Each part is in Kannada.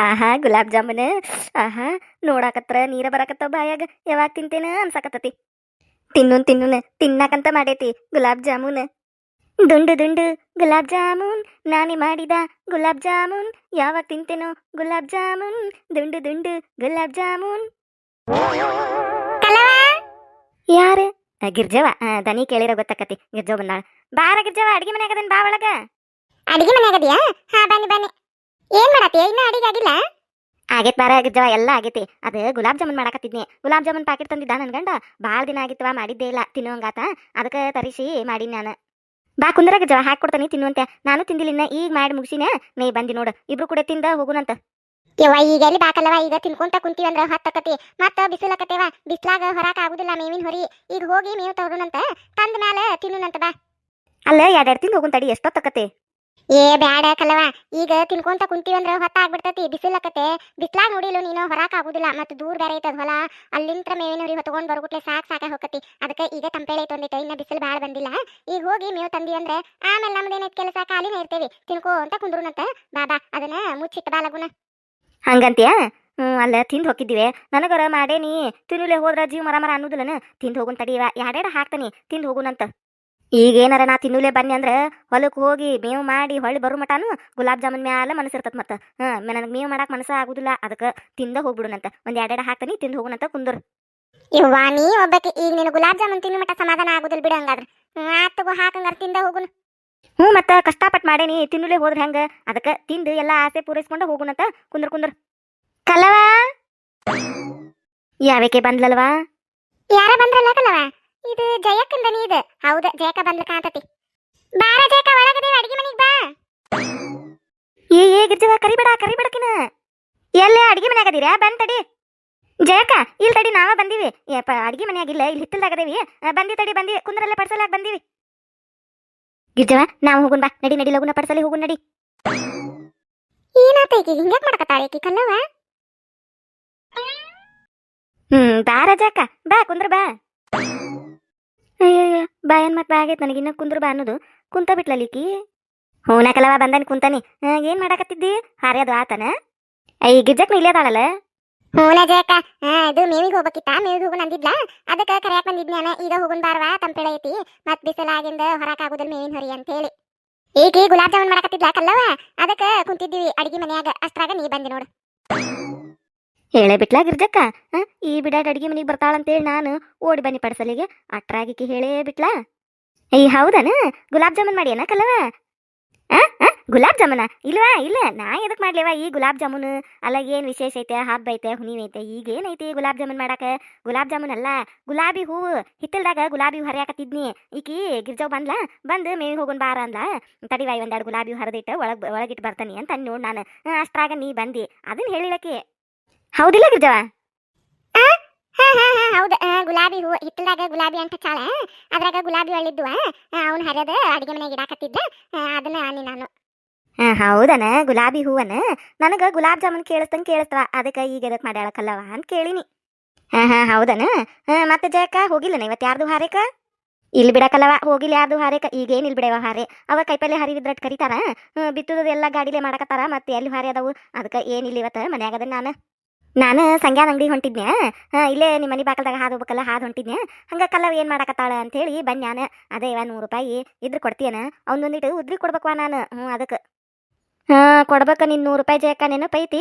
ಆಹಾ, ಗುಲಾಬ್ ಜಾಮೂನ್. ಆಹಾ, ನೋಡಾಕತ್ರ ನೀರ ಬರಾಕತ್ತ ಬಾಯಾಗ. ಯಾವಾಗ ತಿಂತೇನ ಅನ್ಸಾಕತ್ತತಿ. ತಿನ್ನುನ್ ತಿನ್ನು ತಿನ್ನಾಕಂತ ಮಾಡೈತಿ ಗುಲಾಬ್ ಜಾಮೂನ್. ದುಂಡು ದುಂಡು ಗುಲಾಬ್ ಜಾಮೂನ್, ನಾನೇ ಮಾಡಿದ ಗುಲಾಬ್ ಜಾಮೂನ್. ಯಾವಾಗ ತಿಂತೇನೋ ಗುಲಾಬ್ ಜಾಮೂನ್. ದುಂಡು ದುಂಡು ಗುಲಾಬ್ ಜಾಮೂನ್. ಯಾರು? ಗಿರ್ಜವ. ದನಿ ಕೇಳಿರ ಗೊತ್ತಾಕತಿ. ಗಿರ್ಜವ ಬಂದಾಳ. ಬಾರ ಗಿರ್ಜವ, ಅಡಿಗೆ ಮನ್ಯಾಗ ಅದನ್ ಬಾ ಒಳಗ. ಅಡಿಗೆ ಮನ್ಯಾಗದಿಯಾ ಹಾ, ಬನ್ನಿ ಬನ್ನಿ. ಏನ್ ಮಾಡತ್ತಿ? ಇನ್ನ ಅಡಿಗೆ ಆಗಿಲ್ಲ? ಆಗೈತ್ ಬಾರ ಗಿರ್ಜವ ಎಲ್ಲ ಆಗೈತಿ. ಅದು ಗುಲಾಬ್ ಜಾಮೂನ್ ಮಾಡಾಕತ್ತಿದ್ನಿ. ಗುಲಾಬ್ ಜಾಮೂನ್ ಪ್ಯಾಕೆಟ್ ತಂದಿದ್ದ ನನ್ ಗಂಡ. ಭಾಳ ದಿನ ಆಗಿತ್ತವ ಮಾಡಿದ್ದೇ ಇಲ್ಲ. ತಿನ್ನುವಂಗಾತ. ಅದಕ್ಕೆ ತರಿಸಿ ಮಾಡೀನಿ ನಾನು. ಬಾ ಕುಂದ್ರ ಜವಾ ಹಾಕಿ ಕೊಡ್ತಾನೆ ತಿನ್ನುವಂತೆ. ನಾನು ತಿಂದಿಲ್ಲ ಇನ್ನ ಈಗ ಮಾಡಿ ಮುಗಿಸಿನ. ನೀ ಬಂದಿ ನೋಡು. ಇಬ್ರು ಕೂಡ ತಿಂದ ಹೋಗುನಂತ. ಯವ್ವ ಈಗ ಎಲ್ಲಿ ಬಾಕಲ್ಲವ? ಈಗ ತಿನ್ಕೊಂತ ಕುಂತೀವಿ ಅಂದ್ರ ಹತ್ತಕತಿ ಮತ್ತ ಬಿಸಿಲಕತ್ತೇವ? ಬಿಸ್ಲಾಗ ಹೊರಾಕ ಆಗುದಿಲ್ಲ ಮೇವಿನ ಹೊರಿ. ಈಗ ಹೋಗಿ ಮೇವು ತಗೊಳುನಂತ ತಂದ ಮ್ಯಾಲ ತಿನ್ನುನಂತ ಬಾ. ಅಲ್ಲ ಎರಡೆರಡು ತಿಂದು ಹೋಗುನ್ ತಡಿ ಎಷ್ಟೊತ್ತಕತಿ ಏ, ಬ್ಯಾಡ ಕಲವ ಈಗ ತಿನ್ಕೊಂತ ಕುಂತೀವಿ ಅಂದ್ರ ಹೊತ್ತ ಆಗ್ಬಿಡ್ತತಿ. ಬಿಸಿಲಕತೆ ಬಿಸ್ಲಾಗ ನೋಡಿಲ್ಲ ನೀನು ಹೊರಕ್ ಆಗುದಿಲ್ಲ. ಮತ್ತ ದೂರ ಬೇರೆ ಐತದ ಹೊಲ. ಅಲ್ಲಿಂತ್ರ ಮೇವಿನ ಹೊರಿ ಹೊತ್ಕೊಂಡ್ ಬರ್ಗುಟ್ಲೆ ಸಾಕ್ ಸಾಕ ಹೋಗತಿ ಅದಕ್ಕೆ ಈಗ ತಂಪೇಳೆ ಐತೆ ಇನ್ನ ಬಿಸಿಲು ಬಾಳ ಬಂದಿಲ್ಲ. ಈಗ ಹೋಗಿ ಮೇವು ತಂದಿ ಅಂದ್ರೆ ಆಮೇಲೆ ನಮ್ದೇನೈತ್ ಕೆಲಸ? ಕಾಲಿನ ಇರ್ತೇವಿ. ತಿನ್ಕೋ ಅಂತ ಕುಂದ್ರುನಂತ ಬಾಬಾ. ಅದನ್ನ ಮುಚ್ಚಿಟ್ಟ ಬಾಲಗುನ ಹಂಗಂತ್ಯಾ? ಹ್ಞೂ ಅಲ್ಲ ತಿಂದು ಹೋಗಿದ್ದೀವಿ ನನಗರ ಮಾಡೇನಿ. ತಿನ್ನುಲೆ ಹೋದ್ರ ಜೀವ ಮರ ಮರ ಅನ್ನೋದಿಲ್ಲನ. ತಿಂದು ಹೋಗುನ್ ತಡೀವ. ಎರಡೆರಡು ಹಾಕ್ತಾನಿ ತಿಂದು ಹೋಗುನಂತ. ಈಗೇನಾರ ನಾ ತಿನ್ನುಲೇ ಬನ್ನಿ ಅಂದ್ರೆ ಹೊಲಕ್ಕೆ ಹೋಗಿ ಮೇವು ಮಾಡಿ ಹೊಳ್ಳಿ ಬರೋ ಮಟಾನು ಗುಲಾಬ್ ಜಾಮೂನ್ ಮ್ಯಾಲ ಮನಸ್ಸಿರ್ತತ್ ಮತ್ತೆ. ಹಾಂ ನನಗೆ ಮೇವು ಮಾಡಕ್ಕೆ ಮನಸ್ಸು ಆಗುದಿಲ್ಲ ಅದಕ್ಕೆ ತಿಂದ ಹೋಗ್ಬಿಡುನಂತ. ಒಂದು ಎರಡೆರಡು ಹಾಕ್ತಾನಿ ತಿಂದು ಹೋಗುನಂತ ಕುಂದರು. ಇವ್ವ ನೀ ಒಬ್ಬಕ್ಕೆ ಈಗ ನೀನು ಗುಲಾಬ್ ಜಾಮೂನ್ ತಿನ್ನು ಮಟ್ಟ ಸಮಾಧಾನ ಆಗುದಿಲ್ಲ ಬಿಡು ಹಂಗಾದ್ರೆ. ಆತಗೋ ತಗೋ ಹಾಕಂಗಾರ ತಿಂದ ಹೋಗುನು. ಹ್ಞೂ ಮತ್ತೆ ಕಷ್ಟಪಟ್ಟು ಮಾಡೇನಿ ತಿನ್ನುಲೇ ಹೋದ್ರೆ ಹೆಂಗೆ? ಅದಕ್ಕೆ ತಿಂದು ಎಲ್ಲ ಆಸೆ ಪೂರೈಸ್ಕೊಂಡು ಹೋಗುನಂತ ಕುಂದ್ರ ಕುಂದ್ರ. ಕಲವಾ? ಯಾವಕ್ಕೆ ಬಂದ್ಲಲ್ವಾ? ಯಾರ ಬಂದ್ರಲ್ಲ ಕಲವ? ಇದು ಜಯಕಂದನಿ ಇದು. ಹೌದ ಜಯಕ ಬಂದ್ಲ ಕಾಂತತಿ. ಬಾರ ಜಯಕ ಒಳಗದೆ ಅಡಿಗೆ ಮನೆಗೆ ಬಾ. ಏ ಏ ಗಿರ್ಜವ ಕರಿಬೇಡ ಕರಿಬೇಡಕಿನ ಎಲ್ಲೇ ಅಡಿಗೆ ಮನ್ಯಾಗದೀರಾ ಬಂದ್ ತಡಿ. ಜಯಕ ಇಲ್ಲಿ ತಡಿ ನಾವ ಬಂದೀವಿ. ಏಪ ಅಡಿಗೆ ಮನೆಯಾಗಿಲ್ಲ ಇಲ್ಲಿ ಹಿತ್ತಲ್ದಾಗದೇವಿ ಬಂದಿ ತಡಿ ಬಂದಿ ಕುಂದ್ರಲ್ಲೇ ಪಡ್ಸಲಾಗ ಬಂದೀವಿ. ಗಿರ್ಜವ ನಾವು ಹೋಗುನ್ ಬಾ. ನಡಿ ನಡಿ ಲಗುನ ಪಡ್ಸಲಿ ಹೋಗುನ್ ನಡಿ. ಏನಾತ ಈಕಿ? ಹಿಂಗ್ಯಾಕ್ ಮಾಡಕತ್ತಾಳ ಈಕಿ? ಕಲ್ಲವ ಹ್ಮ್ ಬಾ ರಜಾಕ ಬಾ ಕುಂದ್ರ ಬಾ. ಅಯ್ಯಯ್ಯ ಬಾ ಏನ್ ಮತ್ ಬಾ ನನಗೆ ನನಗಿನ್ನ ಕುಂದ್ರ ಬಾ ಅನ್ನೋದು. ಕುಂತ ಬಿಟ್ಲಲಿಕಿ ಹೂನ ಕಲವ ಬಂದಾನಿ ಕುಂತಾನಿ. ಆ, ಏನ್ ಮಾಡಾಕತ್ತಿದ್ದಿ? ಹಾರ್ಯದು ಆತನ. ಐ ಗಿರ್ಜಕ್ ಇಲ್ಲೇ ಅದಾಳಲ್ಲ ಹೂನ ಜಯಕ್ಕ ಇದು ಮೇವಿಗೆ ಹೋಗ್ಬೇಕಿತ್ತ? ಮೇವಿಗೆ ಹೋಗುನ್ ಅಂದಿದ್ಲ ಅದಕ್ಕ ಕರ್ಯಾಕ್ ಬಂದಿದ್ನ್ಯಾನ ಈಗ ಹೋಗುನ್ ಬಾರ್ವಾ ತಂಪೇಳ ಐತಿ. ಮತ್ ಬಿಸಿಲಾಗಿಂದ ಹೊರಕ ಆಗುದಿಲ್ಲ ಮೇವಿನ ಹೊರಿ ಅಂತ ಹೇಳಿ ಈಕಿ ಗುಲಾಬ್ ಜಾಮೂನ್ ಮಾಡಾಕತ್ತಿದ್ಲ ಕಲ್ಲವ ಅದಕ್ಕ ಕುಂತಿದ್ದೀವಿ ಅಡಿಗೆ ಮನ್ಯಾಗ. ಅಷ್ಟ್ರಾಗ ನೀ ಬಂದಿ ನೋಡು. ಹೇಳೇ ಬಿಟ್ಲಾ ಗಿರ್ಜಕ್ಕ ಆ, ಈ ಬಿಡಾಗ ಅಡಿಗೆ ಮನೆಗೆ ಬರ್ತಾಳಂತೇಳಿ ನಾನು ಓಡಿ ಬನ್ನಿ ಪಡ್ಸಲಿಗೆ. ಅಟ್ರಾಗಿಕ್ಕಿ ಹೇಳೇ ಬಿಟ್ಲಾ. ಏಯ್ ಹೌದನ? ಗುಲಾಬ್ ಜಾಮೂನ್ ಮಾಡಿ ಕಲ್ಲವ ಆ ಗುಲಾಬ್ ಜಾಮೂನ? ಇಲ್ವಾ? ಇಲ್ಲ. ನಾ ಎದಕ್ ಮಾಡ್ಲೇವಾ ಈ ಗುಲಾಬ್ ಜಾಮೂನು? ಅಲ್ಲ ಏನ್ ವಿಶೇಷ ಐತೆ? ಹಬ್ಬ ಐತೆ? ಹುಣ್ಣಿಮೆ ಐತೆ? ಈಗ ಏನೈತಿ ಗುಲಾಬ್ ಜಾಮೂನ್ ಮಾಡಾಕ? ಗುಲಾಬ್ ಜಾಮೂನ್ ಅಲ್ಲ ಗುಲಾಬಿ ಹೂವು. ಹಿತ್ತಲ್ದಾಗ ಗುಲಾಬಿ ಹೂವು ಹರಿಯಾಕತ್ತಿದ್ನಿ. ಈಕಿ ಗಿರ್ಜವ್ ಬಂದ್ಲ. ಬಂದು ಮೇವಿ ಹೋಗೋನ್ ಬಾರ ಅಂದ್ಲ. ತಡಿವಾಯ್ ಒಂದೆರಡು ಗುಲಾಬಿ ಹೂ ಹರಿದಿಟ್ಟು ಒಳಗ್ ಒಳಗಿಟ್ಟು ಬರ್ತಾನೆ ಅಂತ ಅಂದ್ ನೋಡ್ ನಾನು ಅಷ್ಟ್ರಾಗ ನೀ ಬಂದಿ. ಅದನ್ನ ಹೇಳಿಳಕಿ ಹೌದಿಲ್ಲ ಗಿರ್ಜವ? ಹೌದ. ಗುಲಾಬಿ ಹೂ ಹಿತ್ತಲ್ದಾಗ ಗುಲಾಬಿ ಅಂತ ಚಾಳ ಅದ್ರಾಗ ಗುಲಾಬಿ ಒಳ್ಳಿದ್ವು ಅವ್ನ ಹರಿಯದ ಅಡಿಗೆ ಮನೆಗೆ ಇಡಾಕತ್ತಿದ್ದ. ಅದನ್ನ ಅನ್ನಿ ನಾನು. ಹಾ ಹೌದನ? ಗುಲಾಬಿ ಹೂವನ? ನನಗ ಗುಲಾಬ್ ಜಾಮೂನ್ ಕೇಳಿಸ್ತಂಗ್ ಕೇಳಿಸ್ತವ. ಅದಕ್ಕೆ ಈಗ ಎದಕ್ ಮಾಡ್ಯಾಳಕ್ಕಲ್ಲವ ಅಂತ ಕೇಳಿನಿ. ಹಾ ಹಾ ಹೌದನ? ಮತ್ತೆ ಜಯಕ್ಕ ಹೋಗಿಲ್ಲನ ಇವತ್ತು ಯಾರ್ದು ಹಾರೇಕ? ಇಲ್ಲಿ ಬಿಡಕಲ್ಲವ ಹೋಗಿಲ್ಲ ಯಾರ್ದು ಹಾರೇಕ? ಈಗೇನ್ ಇಲ್ಲಿ ಬಿಡವ ಹಾರೆ? ಅವ ಕೈಪಲ್ಲೆ ಹರಿವಿದ್ರಟ್ ಕರಿತಾರ. ಹ್ಮ್, ಬಿತ್ತುದು ಎಲ್ಲ ಗಾಡಿಲೆ ಮಾಡಕತ್ತಾರ. ಮತ್ತೆ ಎಲ್ಲಿ ಹಾರಿ ಅದಾವು? ಅದಕ್ಕೆ ಏನಿಲ್ಲ ಇವತ್ತು ಮನ್ಯಾಗದ ನಾನು. ನಾನು ಸಂಗ್ಯಾನ ಅಂಗಡಿ ಹೊಂಟಿದ್ನ್ಯಾ? ಇಲ್ಲೇ ನಿಮ್ಮ ಮನೆ ಬಾಕಲ್ದಾಗ ಹಾದು ಹೋಗ್ಬೇಕಲ್ಲ, ಹಾದು ಹೊಂಟಿದ್ನ್ಯ? ಹಂಗ ಕಲ್ಲವ್ ಏನ್ ಮಾಡಕತ್ತಾಳ ಅಂತೇಳಿ ನಾನು, ಅದೇ ಇವ ನೂರು ರೂಪಾಯಿ ಇದ್ರ ಕೊಡ್ತೀಯನ? ಅವ್ನೊಂದಿಟ್ಟು ಉದ್ರಿ ಕೊಡ್ಬೇಕವ ನಾನು? ಹ್ಞೂ ಅದಕ್ಕೆ ಹಾಂ, ಕೊಡ್ಬೇಕ ನಿನ್ ನೂರು ರೂಪಾಯಿ ಜಯಕ್ಕ ನೆನಪೈತಿ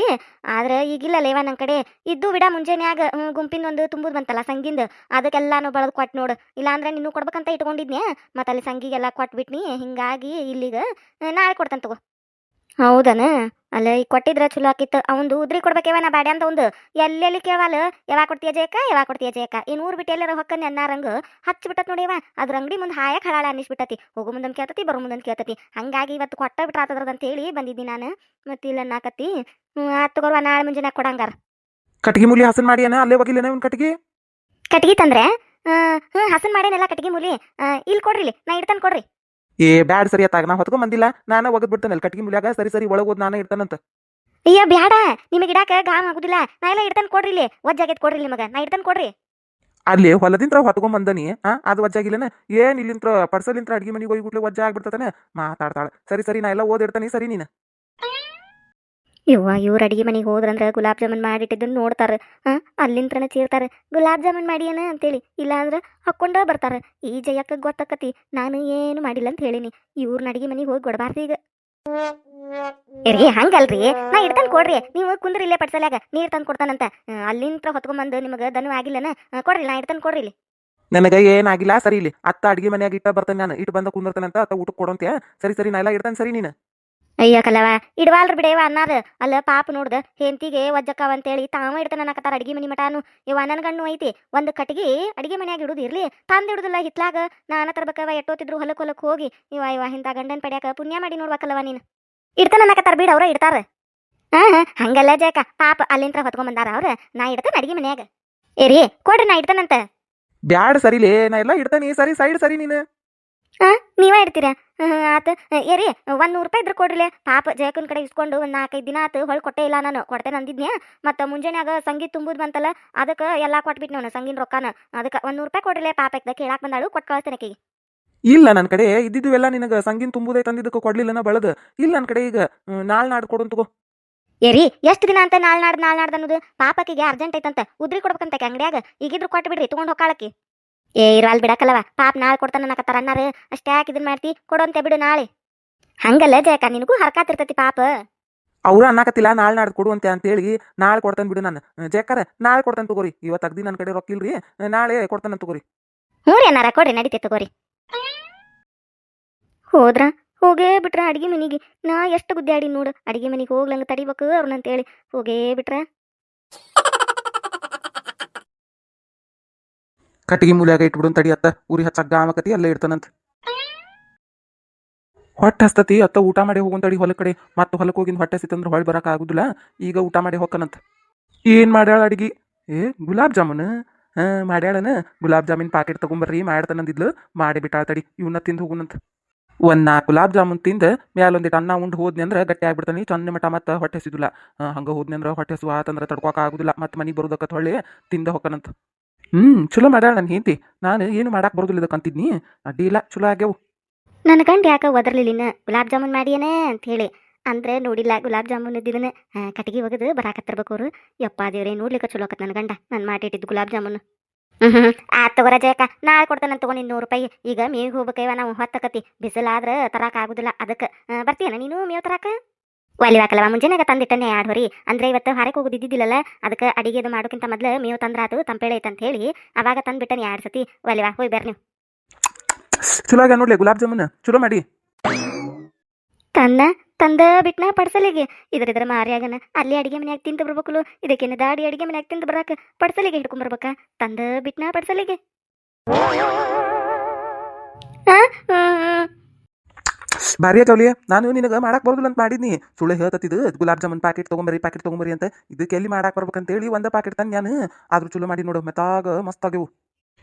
ಆದ್ರೆ ಈಗಿಲ್ಲ ಲೇವ ನನ್ನ ಕಡೆ. ಇದ್ದು ಬಿಡ ಮುಂಜಾನೆಯಾಗ ಗುಂಪಿನ ಒಂದು ತುಂಬುದು ಬಂತಲ್ಲ ಸಂಗಿಂದು. ಅದಕ್ಕೆಲ್ಲಾನು ಬಳದ್ ಕೊಟ್ಟು ನೋಡು. ಇಲ್ಲಾಂದ್ರೆ ನೀನು ಕೊಡ್ಬೇಕಂತ ಇಟ್ಕೊಂಡಿದ್ನ್ಯಾ? ಮತ್ತೆ ಅಲ್ಲಿ ಸಂಗಿಗೆಲ್ಲ ಕೊಟ್ಬಿಟ್ನಿ, ಹಿಂಗಾಗಿ ಇಲ್ಲಿಗ, ನಾಳೆ ಕೊಡ್ತಾನೆ ತಗೋ. ಹೌದನ? ಅಲ್ಲ ಈಗ ಕೊಟ್ಟಿದ್ರ ಚಲೋ ಆಕಿತ್ತು. ಅವಂದು ಉದ್ರಿ ಕೊಡ್ಬೇಕೇವ ನಾ ಬ್ಯಾಡ ಅಂತ ಒಂದು ಎಲ್ಲೆಲ್ಲಿ ಕೇಳವಲ್ಲ ಯಾವಾಗ ಕೊಡ್ತೀಯ ಜಯಕ್ಕ ಯಾವಾಗ ಕೊಡ್ತೀಯ ಜಯಕ್ಕ ಈ ನೂರು ಬಿಟ್ಟು ಹೊಕ್ಕ ಹೊಕ್ಕನ್ ರಂಗ ಹಚ್ಚಿ ಬಿಟ್ಟತ್ ನೋಡಿವ ಅದ್ರ ಅಂಗಡಿ ಮುಂದೆ ಹಾಯಕ್ ಹಳಾಳ ಅನ್ನಿಸ್ಬಿಟ್ಟತಿ. ಹೋಗು ಮುಂದನ್ ಕೇಳ್ತತಿ ಬರೋ ಮುಂದನ್ ಕೇಳ್ತತಿ. ಹಂಗಾಗಿ ಇವತ್ತು ಕೊಟ್ಟ ಬಿಟ್ರಾತದ್ರದ ಅಂತ ಹೇಳಿ ಬಂದಿದ್ದೀನಿ ನಾನು. ಮತ್ತೆ ಇಲ್ಲ ನಾಕತಿ ಹ್ಞೂ ಆತ್ ತಗೋರ್ವ ನಾಳೆ ಮುಂಜಾನೆ ಕೊಡಂಗಾರ. ಕಟ್ಗಿ ಮೂಲಿ ಹಸನ್ ಮಾಡಿ ಅಲ್ಲೇ ಹೋಗಿಲ್ಲ ಒಂದು ಕಟ್ಗಿ ಕಟ್ಗಿ ತಂದ್ರೆ? ಹ್ಞೂ ಹಸನ್ ಮಾಡೇನೆಲ್ಲ ಕಟ್ಗಿ ಮೂಲಿ. ಇಲ್ಲಿ ಕೊಡ್ರಿ ನಾ ಇಡ್ತಾನೆ ಕೊಡ್ರಿ. ಏ ಬ್ಯಾಡ್ ಸರಿ ಅತ್ತಾಗ ನಾ ಹೊತ್ಕೊಂಡ್ ಬಂದಿಲ್ಲ. ನಾನು ಒಗದ್ ಬಿಡ್ತೇನೆ ಕಟ್ಗಿ ಮುಲ್ಯಾಗ ಸರಿ ಸರಿ ಒಳಗ್ ಹೋದ್ ನಾನ ಇರ್ತಾನಂತ ಅಯ್ಯ ಬ್ಯಾಡ. ನಿಮಗೆ ಇಡಾಕ ಗಾಮ್ ಆಗುದಿಲ್ಲ. ನಾ ಎಲ್ಲ ಇಡ್ತಾನೆ ಕೊಡ್ರಿ ಇಲ್ಲಿ. ಒಜ್ಜಾಗೈತ್ ಕೊಡ್ರಿ ನಿಮಗ. ನಾ ಇಡ್ತಾನೆ ಕೊಡ್ರಿ. ಅಲ್ಲಿ ಹೊಲದಿಂತ್ರ ಹೊತ್ಕೊಂಡ್ ಬಂದನಿ. ಆ ಅದು ವಜ್ಜಾಗಿಲ್ಲನ ಏನ್ ಇಲ್ಲಿಂತ್ರ ಪರ್ಸಲಿಂತ್ರ ಅಡ್ಗಿ ಮನಿಗೆ ಹೋಗಿ ಗುಟ್ಲೆ ವಜ್ಜ ಆಗ್ಬಿಡ್ತಾನೆ ಮಾತಾಡ್ತಾಳ. ಸರಿ ಸರಿ ನಾ ಎಲ್ಲ ಓದಿರ್ತಾನೆ ಸರಿ ನೀನು. ಇವ್ವ ಇವ್ರ ಅಡಿಗೆ ಮನೆಗೆ ಹೋದ್ರಂದ್ರೆ ಗುಲಾಬ್ ಜಾಮೂನ್ ಮಾಡಿಟ್ಟಿದ್ದನ್ನು ನೋಡ್ತಾರೆ. ಹಾಂ ಅಲ್ಲಿಂತ್ರನ ಚೀರ್ತಾರೆ, ಗುಲಾಬ್ ಜಾಮೂನ್ ಮಾಡಿಯೇನ? ಅಂತೇಳಿ. ಇಲ್ಲಾಂದ್ರೆ ಹಾಕ್ಕೊಂಡ ಬರ್ತಾರೆ. ಈ ಜಯಕ್ಕೆ ಗೊತ್ತಾಕತಿ, ನಾನು ಏನು ಮಾಡಿಲ್ಲ ಅಂತ ಹೇಳಿನಿ. ಇವ್ರನ್ನ ಅಡಿಗೆ ಮನೆಗೆ ಹೋಗಿ ಕೊಡಬಾರ್ದು ಈಗ. ರೀ ಹಂಗಲ್ರಿ. ನಾ ಇಡ್ತಾನೆ ಕೊಡ್ರಿ. ನೀವು ಕುಂದ್ರಿ ಇಲ್ಲೇ ಪಡ್ಸಲ್ಯಾಗ ನೀರು ತಂದು ಕೊಡ್ತಾನಂತ. ಅಲ್ಲಿಂತ್ರ ಹೊತ್ಕೊಂಬಂದು ನಿಮಗೆ ದನು ಆಗಿಲ್ಲನ? ಕೊಡ್ರಿ, ನಾ ಇಡ್ತಾನೆ ಕೊಡ್ರಿ ಇಲ್ಲಿ. ನನಗೆ ಏನಾಗಿಲ್ಲ ಸರಿ ಇಲ್ಲಿ. ಅತ್ತ ಅಡಿಗೆ ಮನ್ಯಾಗ ಇಟ್ಟ ಬರ್ತಾನೆ ನಾನು. ಇಟ್ಟು ಬಂದ ಕುಂದಿರ್ತಾನಂತ ಅತ್ತ ಊಟಕ್ಕೆ ಕೊಡೋಂತ್ಯ? ಸರಿ ಸರಿ, ನಾ ಎಲ್ಲ ಇಡ್ತಾನೆ ಸರಿ ನೀನು. ಅಯ್ಯ ಕಲವ ಇಡವಾಲ್ರಿ ಬಿಡೇವ ಅನ್ನಾರ ಅಲ್ಲ ಪಾಪ ನೋಡ್ದ ಹೆಂತಿಗೆ ಅಂತ ಅಂತೇಳಿ ತಾವ ಇಡ್ತಾನ ಅನ್ನಕತ್ತಾರ ಅಡಿಗೆ ಮನಿ ಮಟಾನು ಇವ ನನ್ನ ಗಣ್ಣು ಐತಿ, ಒಂದು ಕಟ್ಟಿಗೆ ಅಡಿಗೆ ಮನ್ಯಾಗ ಇಡುದು ಇರ್ಲಿ. ತಂದು ಇಡುದಿಲ್ಲ ಹಿತ್ಲಾಗ, ನಾನ ತರ್ಬೇಕವ ಎಟ್ಟೋತಿದ್ರು ಹೊಲಕ್ ಹೊಲಕ್ ಹೋಗಿ. ಇವ ಇವ ಇಂಥ ಗಂಡನ್ ಪಡ್ಯಾಕ ಪುಣ್ಯ ಮಾಡಿ ನೋಡ್ಬೇಕಲ್ಲವ ನೀನು. ಇಡ್ತಾನ ಅನ್ನಕತ್ತಾರ ಬಿಡ, ಅವ್ರ ಇಡ್ತಾರ. ಹಾ ಹಂಗಲ್ಲ ಜಯಕ ಪಾಪ ಅಲ್ಲಿಂತ್ರ ಹೊತ್ಕೊಂಡ್ ಬಂದಾರ ಅವ್ರ. ನಾ ಇಡ್ತಾನ ಅಡಿಗೆ ಮನ್ಯಾಗ. ಏರಿ ಕೊಡ್ರಿ ನಾ ಇಡ್ತಾನಂತ. ಬ್ಯಾಡ ಸರಿಲೇ, ನಾ ಎಲ್ಲ ಇಡ್ತಾನೆ ಸರಿ ಸೈಡ್ ಸರಿ ನೀನು. ಹಾ ನೀವೇ ಇಡ್ತೀರಾ ಆತ ಏರಿ ಒಂದ್ ನೂರು ರೂಪಾಯಿ ಇದ್ರೆ ಕೊಡ್ರಿಲೆ. ಪಾಪ ಜಯಕನ್ ಕಡೆ ಇಸ್ಕೊಂಡು ಒಂದ್ ನಾಲ್ಕೈದು ದಿನ ಆತು ಹೊಳ್ ಕೊಟ್ಟೇ ಇಲ್ಲ ನಾನು. ಕೊಡ್ತೇನೆ ಅಂದಿದ್ನ್ಯಾ? ಮತ್ತ ಮುಂಜಾನೆಯಾಗ ಸಂಗೀತ ತುಂಬುದ್ ಬಂತಲ್ಲ ಅದಕ್ಕೆ ಎಲ್ಲಾ ಕೊಟ್ಬಿಟ್ಟು ನಾನು ಸಂಗಿನ ರೊಕ್ಕನ. ಅದಕ್ಕೆ ಒಂದ್ ನೂರು ರೂಪಾಯಿ ಕೊಡ್ರಿಲೆ ಪಾಪ ಇದ್ದ ಕೇಳಾಕ್ ಬಂದಾಳು ಕೊಟ್ಟು ಕಳಿಸ್ತೇನೆ ಕೈಗೆ ಇಲ್ಲ ನನ್ನ ಕಡೆ ಇದ್ದಿದ್ದು ಎಲ್ಲ ನಿನಗೆ ಸಂಗೀನ್ ತುಂಬುದೇ ತಂದಿದ್ದಕ್ಕೆ ಕೊಡ್ಲಿಲ್ಲ ನಾ ಬಳದ ಇಲ್ಲ ನನ್ನ ಕಡೆ ಈಗ ನಾಳೆ ನಾಡ್ ಕೊಡು ತಗೋ. ಏರಿ ಎಷ್ಟು ದಿನ ಅಂತ ನಾಳ್ ನಾಡ್ದು ನಾಳ್ ನಾಡ್ದು ಅನ್ನೋದು? ಪಾಪಕಿಗೆ ಅರ್ಜೆಂಟ್ ಐತಂತ. ಉದ್ರಿ ಕೊಡ್ಬೇಕಂತ ಅಂಗಡಿಯಾಗ. ಈಗಿದ್ರು ಕೊಟ್ಟು ಬಿಡ್ರಿ ತಗೊಂಡ್ ಹೊಕ್ಕಾಳಕಿ ಏ ಇರಲ್ ಬಿಡಕಲ್ಲವ. ಪಾಪ ನಾಳೆ ಕೊಡ್ತಾನ ಅನ್ನಕತ್ತಾರ ಅನ್ನಾರ ಅಷ್ಟೇ ಯಾಕೆ ಇದನ್ ಮಾಡ್ತಿ? ಕೊಡೋಂತೆ ಬಿಡು ನಾಳೆ. ಹಂಗಲ್ಲ ಜಯಕ ನಿನಗೂ ಹರ್ಕಾತಿರ್ತತಿ ಪಾಪ. ಅವ್ರ ಅನ್ನಕತ್ತಿಲ್ಲ ನಾಳೆ ನಾಡ್ ಕೊಡು ಅಂತ ಹೇಳಿ ನಾಳೆ ಕೊಡ್ತಾನೆ ಬಿಡು ನಾನು. ಜೇಕಾರ ನಾಳೆ ಕೊಡ್ತಾನೆ ತಗೋರಿ. ಇವತ್ತು ಅಗ್ದಿ ನನ್ನ ಕಡೆ ರೊಕ್ಕ ಇಲ್ರಿ. ನಾಳೆ ಕೊಡ್ತಾನೆ ತಗೋರಿ. ಹ್ಞೂ ರೀ ಅನ್ನಾರ ಕೊಡ್ರಿ ನಡೀತೆ ತಗೋರಿ. ಹೋದ್ರ? ಹೋಗೇ ಬಿಟ್ರ ಅಡಿಗೆ ಮನಿಗೆ. ನಾ ಎಷ್ಟು ಗುದ್ದಾಡಿ ನೋಡು. ಅಡಿಗೆ ಮನಿಗೆ ಹೋಗ್ಲಂಗ ತಡಿಬೇಕು ಅವ್ರನ್ನಂತೇಳಿ ಹೋಗೇ ಬಿಟ್ರ. ಕಟ್ಟಿಗೆ ಮೂಲ್ಯಾಗ ಇಟ್ಬಿಡು ತಡಿ ಅತ್ತ. ಉರಿ ಹಚ್ಚಕ್ಕ ಆಮಕತಿ ಅಲ್ಲೇ ಇಡ್ತಾನಂತ. ಹೊಟ್ಟೆ ಹಸ್ತತಿ, ಅತ್ತ ಊಟ ಮಾಡಿ ಹೋಗುಂತಡಿ ತಡಿ ಹೊಲ ಕಡೆ. ಮತ್ತೆ ಹೊಲಕ್ಕೆ ಹೋಗಿಂದ ಹೊಟ್ಟೆ ಸಿತ್ತಂದ್ರೆ ಹೊಳ್ಳಿ ಬರಕ್ ಆಗುದಿಲ್ಲ. ಈಗ ಊಟ ಮಾಡಿ ಹೋಗ್ಕನಂತ ಏನ್ ಮಾಡ್ಯಾಳ ಅಡಿಗಿ? ಏ, ಗುಲಾಬ್ ಜಾಮೂನ್. ಹಾ, ಮಾಡ್ಯಾಳನ. ಗುಲಾಬ್ ಜಾಮೂನ್ ಪಾಕೆಟ್ ತಗೊಂಬರ್ರಿ, ಮಾಡ್ತಾನಂದಿದ್ಲು. ಮಾಡಿ ಬಿಟ್ಟಾಳ ತಡಿ ಇವನ್ನ ತಿಂದು ಹೋಗುನಂತ. ಒಂದ್ ನಾಲ್ಕು ಗುಲಾಬ್ ಜಾಮೂನ್ ತಿಂದ ಮ್ಯಾಲೊಂದಿಟ್ಟು ಅನ್ನ ಉಂಡು ಹೋದ್ನಿ ಅಂದ್ರೆ ಗಟ್ಟಿ ಆಗ್ಬಿಡ್ತಾನೆ. ಚಂದ ಮಟ ಮತ್ತೆ ಹೊಟ್ಟೆ ಸಿದಿಲ್ಲ ಹಂಗ ಹೋದ್ನಿ ಅಂದ್ರೆ ಹೊಟ್ಟೆ ಸುವ ಆತಂದ್ರೆ ತಡ್ಕೋಕ ಆಗುದಿಲ್ಲ. ಮತ್ತೆ ಮನಿಗೆ ಬರೋದಕ್ಕೆ ಹೊಳ್ಳಿ ತಿಂದ ಹೊಕ್ಕನಂತ. ಹ್ಮ್, ಚಲೋ ಮಾಡ್ಯಾಳ ನನ್ನ ಹೆಂಡತಿ. ನಾನು ಏನು ಮಾಡಾಕ್ ಬರೋದಿಲ್ಲ ಇದಕ್ಕಂತಿದ್ನಿ ಅಡ್ಡಿ ಇಲ್ಲ, ಚಲೋ ಆಗ್ಯಾವು. ನನ್ನ ಗಂಡ ಯಾಕ ಒದರ್ಲಿಲ್ಲಿನ ಗುಲಾಬ್ ಜಾಮೂನ್ ಮಾಡಿಯೇನೆ ಅಂತ ಹೇಳಿ. ಅಂದ್ರೆ ನೋಡಿಲ್ಲ, ಗುಲಾಬ್ ಜಾಮೂನ್ ಇದ್ದಿದ್ದನ ಕಟ್ಟಿಗೆ ಒಗದು ಬರಾಕತ್ತಿರ್ಬೇಕು ಅವ್ರು. ಯಪ್ಪ ದೇವ್ರೆ, ನೋಡ್ಲಿಕ್ಕೆ ಚಲೋ ಆಕತ್ ನನ್ನ ಗಂಡ. ನಾನು ಮಾಡಿಟ್ಟಿದ್ದು ಗುಲಾಬ್ ಜಾಮೂನ್. ಹ್ಮ್ ಆತ್ ತಗೋರ ಜಯಕ ನಾಳೆ ಕೊಡ್ತೇನೆ ತಗೊಂಡು ನೂರು ರೂಪಾಯಿ. ಈಗ ಮೇವಿಗೆ ಹೋಗ್ಬೇಕೈವ, ನಾವು ಹೊತ್ತಕತಿ. ಬಿಸಿಲಾದ್ರೆ ತರಾಕ ಆಗುದಿಲ್ಲ. ಅದಕ್ಕೆ ಬರ್ತೀಯನ ನೀನು ಮೇವ್ ತರಾಕ? ಒಲಿ ಹಾಕಲ್ವ ಮುಂಜಾನೆಗ ತಂದಿಟ್ಟನೆ ಎರಡು ಹೊರಿ. ಅಂದ್ರೆ ಇವತ್ತು ಹೊರಗೆ ಹೋಗುದಿದ್ದಿದ್ದಿಲ್ಲಲ್ಲ ಅದಕ್ಕೆ ಅಡಿಗೆದು ಮಾಡೋಕ್ಕಿಂತ ಮೊದ್ಲು ಮೇವು ತಂದ್ರಾತು ತಂಪೇಳೆ ಐತೆ ಅಂತ ಹೇಳಿ. ಅವಾಗ ತಂದ್ಬಿಟ್ಟನೆ ಎರಡು ಸತಿ. ಒಲಿವಾ ಬರ್ರಿ ನೀವು. ಚಲೋ ನೋಡ್ಲಿ ಗುಲಾಬ್ ಜಾಮೂನ್. ಚಲೋ ಮಾಡಿ. ತನ್ನ ತಂದ ಬಿಟ್ನ ಪಡ್ಸಲಿಗೆ. ಇದ್ರ ಇದ್ರ ಮಾರಿಯಾಗನ ಅಲ್ಲಿ ಅಡಿಗೆ ಮನ್ಯಾಗ ತಿಂದು ಬರ್ಬೇಕಲ್ಲ ಇದಕ್ಕೇನ ದಾಡಿ ಅಡಿಗೆ ಮನ್ಯಾಗ ತಿಂದು ಬರಾಕ ಪಡ್ಸಲಿಗೆ ಹಿಡ್ಕೊಂಡ್ ಬರ್ಬೇಕಾ? ತಂದ ಬಿಟ್ನ ಪಡ್ಸಲಿಗೆ. ಭಾರಿ ಆಗ್ಯಾವ್ಲಿ ನಾನು ನಿನಗೆ ಮಾಡಕ್ಕೆ ಬರೋದಿಲ್ಲ ಅಂತ ಮಾಡಿದ್ನಿ. ಸುಳ್ಳು ಹೇಳ್ತತ್ತಿದ್ದು ಗುಲಾಬ್ ಜಾಮೂನ್ ಪ್ಯಾಕೆಟ್ ತಗೊಂಬರಿ ಪ್ಯಾಕೆಟ್ ತಗೊಂಬರಿ ಅಂತ. ಇದಕ್ಕೆ ಎಲ್ಲಿ ಮಾಡಕ್ಕೆ ಬರ್ಬೇಕಂತೇಳಿ ಒಂದ್ ಪ್ಯಾಕೆಟ್ ತಂದು ನಾನು. ಆದ್ರೂ ಚಲೋ ಮಾಡಿ ನೋಡು. ಮೆತ್ತಾಗ ಮಸ್ತ್ ಆಗ್ಯವು.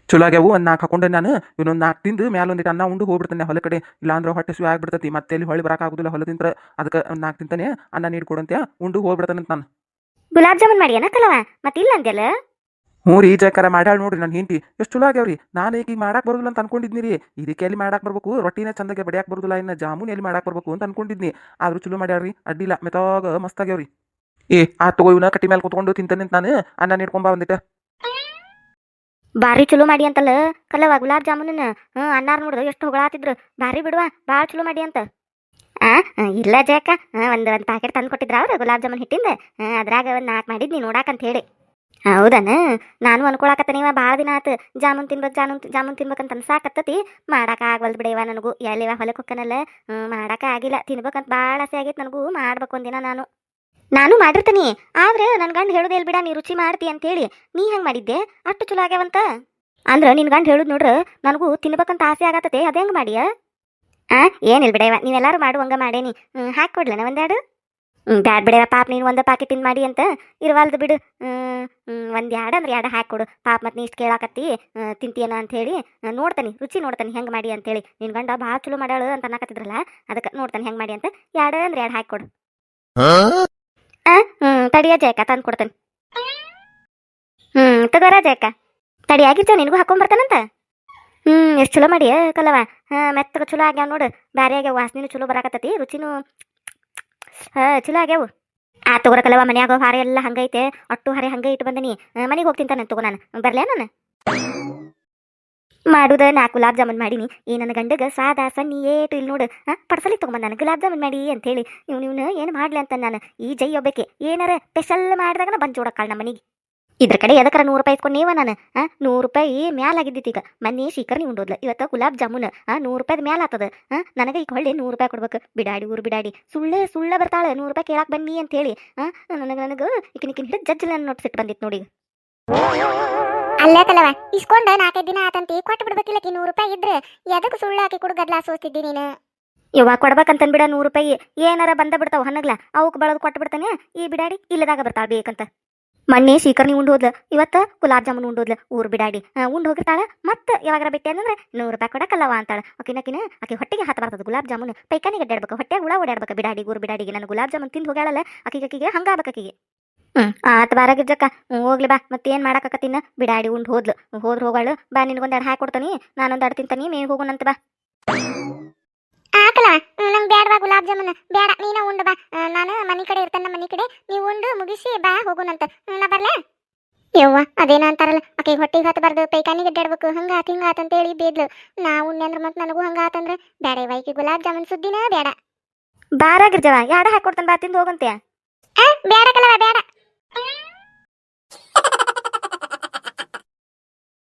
ಚಲೋ ಆಗ್ಯಾವು. ಒಂದು ನಾಲ್ಕು ಹಾಕೊಂಡೆ ನಾನು. ಇನ್ನೊಂದು ನಾಲ್ಕು ತಿಂದು ಮ್ಯಾಲೊಂದಿಟ್ಟು ಅನ್ನ ಉಂಡು ಹೋಗ್ಬಿಡ್ತಾನೆ ಹೊಲ ಕಡೆ. ಇಲ್ಲಾಂದ್ರೆ ಹೊಟ್ಟೆ ಸುವೆ ಆಗ್ಬಿಡ್ತತಿ. ಮತ್ತೆ ಎಲ್ಲಿ ಹೊಳಿ ಬರಾಕ್ ಆಗುದಿಲ್ಲ ಹೊಲದಿಂದ ಅದಕ್ಕೆ ನಾಕ್ ತಿಂತಾನೆ. ಅನ್ನ ನೀಡ್ಕೊಡಂತೆ ಉಂಡು ಹೋಗ್ಬಿಡ್ತಾನಂತ ನಾನು. ಗುಲಾಬ್ ಜಾಮೂನ್ ಮಾಡಿಯನ ಕಲವ? ಮತ್ತಿಲ್ಲ ಅಂದ್ಯಲ್ಲ? ಹ್ಞೂ ರೀ, ಜಯಕಾರ ಮಾಡ್ಯಾಳ ನೋಡ್ರಿ ನನ್ನ ಹಿಂಡಿ ಎಷ್ಟು ಚಲೋ ಆಗ್ಯಾವ್ರಿ. ನಾನು ಈಗ ಮಾಡಕ್ಕೆ ಬರೋದಿಲ್ಲ ಅಂತ ಅನ್ಕೊಂಡಿದ್ನಿ ರೀ. ಇದಕ್ಕೆ ಎಲ್ಲಿ ಮಾಡಕ್ಕೆ ಬರಬೇಕು? ರೊಟ್ಟಿನ ಚಂದಗೆ ಬಡಿಯಾಕೆ ಬರೋದಿಲ್ಲ, ಇನ್ನು ಜಾಮೂನ್ ಎಲ್ಲಿ ಮಾಡಕ್ಕೆ ಬರಬೇಕು ಅಂತ ಅನ್ಕೊಂಡಿದ್ನಿ. ಆದ್ರೂ ಚಲೋ ಮಾಡ್ಯಾವ್ರಿ ಅಡ್ಡಿಲ್ಲ, ಮೆತ್ತಾಗ ಮಸ್ತ್ ಆಗ್ಯಾವ್ರಿ. ಏ, ಆ ತಗೋ ಇವನ ಕಟ್ಟಿ ಮೇಲೆ ಕುತ್ಕೊಂಡು ತಿಂತಾನೆ ನಾನು. ಅನ್ನ ನೀಡ್ಕೊಂಬ ಬಂದಿಟ್ಟ ಭಾರಿ ಚಲೋ ಮಾಡಿ ಅಂತಲ್ಲ. ಕಲ್ಲವ ಗುಲಾಬ್ ಜಾಮೂನ್ ಹ್ಞೂ ಅನ್ನಾರ್ ನೋಡಿದ ಎಷ್ಟು ಹೊಗಳಾತಿದ್ರು ಬಾರಿ ಬಿಡುವ, ಭಾಳ ಚಲೋ ಮಾಡಿ ಅಂತ. ಇಲ್ಲ ಜಯಕ್ಕ. ಒಂದು ಒಂದು ಪ್ಯಾಕೆಟ್ ತಂದು ಕೊಟ್ಟಿದ್ರ ಅವ್ರು ಗುಲಾಬ್ ಜಾಮೂನ್ ಹಿಟ್ಟಿಂದ. ಅದ್ರಾಗ ಒಂದು ನಾಲ್ಕು ಮಾಡಿದ್ನಿ ನೋಡಾಕಂತ ಹೇಳಿ. ಹೌದನ? ನಾನು ಅನ್ಕೊಳಕತ್ತ ನೀವ ಭಾಳ ದಿನ ಆತು. ಜಾಮೂನ್ ತಿನ್ಬೇಕು, ಜಾಮೂನ್ ಜಾಮೂನ್ ತಿನ್ಬೇಕಂತ ಅನ್ಸಾಕತ್ತತಿ. ಮಾಡಾಕ ಆಗವಲ್ದು ಬಿಡೇವ ನನಗೂ. ಎಲ್ಲಿವ ಹೊಲಕ್ಕೆ ಹೊಕ್ಕನಲ್ಲ? ಮಾಡಾಕ ಆಗಿಲ್ಲ. ತಿನ್ಬೇಕಂತ ಭಾಳ ಆಸೆ ಆಗೈತೆ ನನಗೂ. ಮಾಡ್ಬೇಕು ಒಂದಿನ ನಾನು. ನಾನು ಮಾಡಿರ್ತೀನಿ. ಆದ್ರೆ ನನ್ನ ಗಂಡ ಹೇಳುದೇ ಬಿಡ ನೀ ರುಚಿ ಮಾಡ್ತಿ ಅಂತೇಳಿ. ನೀ ಹೆಂಗ್ ಮಾಡಿದ್ದೆ? ಅಷ್ಟು ಚಲೋ ಆಗ್ಯಾವಂತ. ಅಂದ್ರ ನಿನ್ ಗಂಡ ಹೇಳುದ್ ನೋಡ್ರ, ನನಗೂ ತಿನ್ಬೇಕಂತ ಆಸೆ ಆಗತ್ತತೆ. ಅದ ಹೆಂಗೆ ಮಾಡಿಯ? ಆ ಏನಿಲ್ಲ ಬಿಡವ ನೀವೆಲ್ಲಾರು ಮಾಡುವಂಗ ಮಾಡೇನಿ. ಹ್ಮ್ ಕೊಡ್ಲನ ಒಂದೆರಡು? ಬ್ಯಾಡ್ ಬಿಡವ ಪಾಪ ನೀನು ಒಂದು ಪಾಕೆಟ್ ತಿಂದು ಮಾಡಿ ಅಂತ. ಇರವಾಲ್ದು ಬಿಡು. ಒಂದ್ ಎರಡು ಅಂದ್ರೆ ಎರಡು ಹಾಕಿಕೊಡು ಪಾಪ ಮತ್ತೆ ನೀ ಇಷ್ಟು ಕೇಳಾಕತ್ತಿ ತಿಂತೀಯನ ಅಂತ ಹೇಳಿ ಆ, ನೋಡ್ತಾನೆ ರುಚಿ ನೋಡ್ತಾನೆ ಹೆಂಗ್ ಮಾಡಿ ಅಂತೇಳಿ ನಿನ್ ಗಂಡ ಭಾಳ ಚಲೋ ಮಾಡ್ಯಾಳು ಅಂತ ಅನ್ನಕತ್ತಿದ್ರಲ್ಲ ಅದಕ್ಕೆ ನೋಡ್ತಾನೆ ಹೆಂಗ್ ಮಾಡಿ ಅಂತ. ಎರಡು ಅಂದ್ರೆ ಎರಡು ಹಾಕಿಕೊಡು ತಡಿಯ ಜಯಕ ತಂದು ಕೊಡ್ತಾನೆ. ಹ್ಮ್ ತಗೋರ ಜಯಕ ತಡಿ ಆಗಿರ್ತಾವ ನಿನಗೂ ಹಾಕೊಂಡ್ ಬರ್ತಾನಂತ. ಹ್ಮ್ ಎಷ್ಟು ಚಲೋ ಮಾಡಿ ಕಲವ. ಹಾ ಮೆತ್ತಗ ಚಲೋ ಆಗ್ಯಾವ ನೋಡು. ಬ್ಯಾರೆ ಆಗ್ಯಾವ ವಾಸನೆ ಚಲೋ ಬರಾಕತ್ತತಿ ರುಚಿನೂ ಹಾ, ಚಲೋ ಆಗ್ಯಾವು. ಆ ತಗೋರಕಲ್ಲವ ಮನ್ಯಾಗ ಹಾರೆ ಎಲ್ಲ ಹಂಗೈತೆ, ಅಟ್ಟು ಹಾರೆ ಹಂಗೆ ಇಟ್ಟು ಬಂದಿನಿ. ಮನೆಗೆ ಹೋಗ್ತೀನಿ ನಾನು, ತಗೋ ನಾನು. ಬರ್ಲೇ ನಾನು? ಮಾಡುದ ನಾ ಗುಲಾಬ್ ಜಾಮೂನ್ ಮಾಡೀನಿ. ಏ ನನ್ನ ಗಂಡಗ ಸಾದಾ ಸಣ್ಣ ಏಟು ಇಲ್ಲಿ ನೋಡು. ಹಾ ಪಡ್ಸಲಿ ತಗೊಂಬಂದ ನಾನು ಗುಲಾಬ್ ಜಾಮೂನ್ ಮಾಡಿ ಅಂತ ಹೇಳಿ. ಇವ್ನು ಇವ್ನು ಏನು ಮಾಡ್ಲಿ ಅಂತ ನಾನು. ಈ ಜೈ ಒಬ್ಬಕ್ಕೆ ಏನಾರ ಸ್ಪೆಷಲ್ ಮಾಡಿದಾಗ ಬಂದು ಜೋಡಕ್ಕಾಳ ನಮ್ಮ ಮನೆಗೆ. ಇದ್ರ ಕಡೆ ಎದಕ್ಕರ ನೂರು ರೂಪಾಯಿ ಇಸ್ಕೊಂಡೇವ ನೀವ ನಾನು? ಹಾ ನೂರು ರೂಪಾಯಿ ಮ್ಯಾಲ ಆಗಿದ್ದಿತ್ತು ಈಗ. ಮೊನ್ನೆ ಶೀಕರ್ನಿ ಉಂಡೋದ್ಲ. ಇವತ್ತು ಗುಲಾಬ್ ಜಾಮೂನ್. ಆ ನೂರು ರೂಪಾಯಿದ ಮ್ಯಾಲ ಆತದ. ಹಾ ನನಗೆ ಈಗ ಹೊಳ್ಳಿ ನೂರು ರೂಪಾಯಿ ಕೊಡ್ಬೇಕು. ಬಿಡಾಡಿ ಊರು ಬಿಡಾಡಿ. ಸುಳ್ಳೆ ಸುಳ್ಳ ಬರ್ತಾಳೆ. ನೂರು ರೂಪಾಯಿ ಕೇಳಾಕ ಬನ್ನಿ ಅಂತ ಹೇಳಿ ಹಾ ನನಗೆ ನನಗೆ ಈಕಿನ ಈಕಿನ ಹಿಡಿದು ಜಜ್ಜ್ ನನ್ನ ನೋಟ್ ಸಿಟ್ಟು ಬಂದಿತ್ತು ನೋಡಿ. ಅಲ್ಲೇ ಕಲವ ಇಸ್ಕೊಂಡ ನಾಲ್ಕೈದು ದಿನ ಆತಂತಿ. ಕೊಟ್ಟು ಬಿಡ್ಬೇಕಿಲ್ಲಕಿ ನೂರು ರೂಪಾಯಿ ಇದ್ರೆ. ಎದಕ್ಕೆ ಸುಳ್ಳು ಹಾಕಿ ಕೊಡು ಗದ್ಲ ಸೋಸ್ತಿದ್ದಿ ನೀನು? ಇವಾಗ ಕೊಡ್ಬೇಕಂತನ್ ಬಿಡ ನೂರು ರೂಪಾಯಿ. ಏನಾರ ಬಂದ ಬಿಡ್ತಾವ ಹನ್ನಗ್ಲ ಅವಕ್ಕೆ ಬಳದು ಕೊಟ್ಟು ಬಿಡ್ತಾನೆ. ಈ ಬಿಡಾಡಿ ಇಲ್ಲದಾಗ ಬರ್ತಾಳ ಬೇಕಂತ. ಮೊನ್ನೆ ಶೀಕರ್ನಿ ಉಂಡು ಹೋದ್ಲ. ಇವತ್ತ ಗುಲಾಬ್ ಜಾಮೂನ್ ಉಂಡು ಹೋದ್ಲ. ಊರ್ ಬಿಡಾಡಿ. ಉಂಡು ಹೋಗಿರ್ತಾಳ. ಮತ್ತೆ ಯಾವಾಗಾರ ಬಿಟ್ಟೆ ಅಂದ್ರೆ ನೂರು ರೂಪಾಯಿ ಕೊಡಕಲ್ಲವ ಅಂತಾಳ. ಆಕಿನಕಿನ ಆಕೆ ಹೊಟ್ಟೆಗೆ ಹತ್ತ ಬರ್ತದ ಗುಲಾಬ್ ಜಾಮೂನ್. ಪೈಕಾನಿಗೆ ಅಡ್ಡಾಡ್ಬೇಕು ಹೊಟ್ಟೆ ಹುಳ ಓಡಾಡ್ಬೇಕು ಬಿಡಾಡಿ ಊರ್ ಬಿಡಾಡಿಗೆ. ನಾನು ಗುಲಾಬ್ ಜಾಮೂನ್ ತಿಂದು ಹೋಗ್ಯಾಳಲ್ಲ ಆಕಿಗೆ ಆಕಿಗೆ ಹಂಗಾಗ್ಬೇಕು ಆಕಿಗೆ. ಹ್ಮ್. ಆತ ಬಾರಾಗಿರ್ಜಕ್ಕ ಹ್ಞೂ ಹೋಗ್ಲಿ ಬಾ. ಮತ್ತೇನ್ ಮಾಡಾಕತ್ತಿನ ಬಿಡಾಡಿ ಉಂಡು ಹೋದ್ಲು. ಹೋದ್ರ ಹೋಗಾಳು. ಬಾ ನಿನ್ಗೊಂದು ಎರಡು ಹಾಕಿ ಕೊಡ್ತಾನಿ. ನಾನೊಂದು ಎರಡು ತಿಂತಾನಿ. ಮೇ ಹೋಗೋಣಂತ ಬಾ. ಆಕಲ ನಂಗೆ ಬೇಡವಾ ಗುಲಾಬ್ ಜಾಮೂನ್? ಬೇಡ ನೀನ ಉಂಡು ಬಾ. ನಾನು ಮನೆ ಕಡೆ ಇರ್ತೇನೆ ಮನೆ ಕಡೆ. ನೀವು ಉಂಡು ಮುಗಿಸಿ ಬಾ ಹೋಗುನಂತ. ನಾ ಬರ್ಲಾ? ಯವ್ವ ಅದೇನ ಅಂತಾರಲ್ಲ. ಆಕೆ ಹೊಟ್ಟಿಗೆ ಹತ್ತಬಾರ್ದು ಪೈಕಾನಿಗೆ ಅಡ್ಡಾಡ್ಬೇಕು. ಹಂಗ ಆತ ಹಿಂಗ ಆತ ಅಂತೇಳಿ ಬೇದ್ಲು. ನಾ ಉಣ್ಣೆ ಅಂದ್ರೆ ಮತ್ತೆ ನನಗೂ ಹಂಗ ಆತಂದ್ರೆ ಬೇಡ ವೈಕಿ ಗುಲಾಬ್ ಜಾಮೂನ್ ಸುದ್ದಿನ ಬೇಡ ಬಾರಾಗಿರ್ಜವ ಯಾಡ ಹಾಕೊಡ್ತಾನೆ ಬಾ ತಿಂದು ಹೋಗಂತೆ ಬೇಡ ಕಲವ ಬೇಡ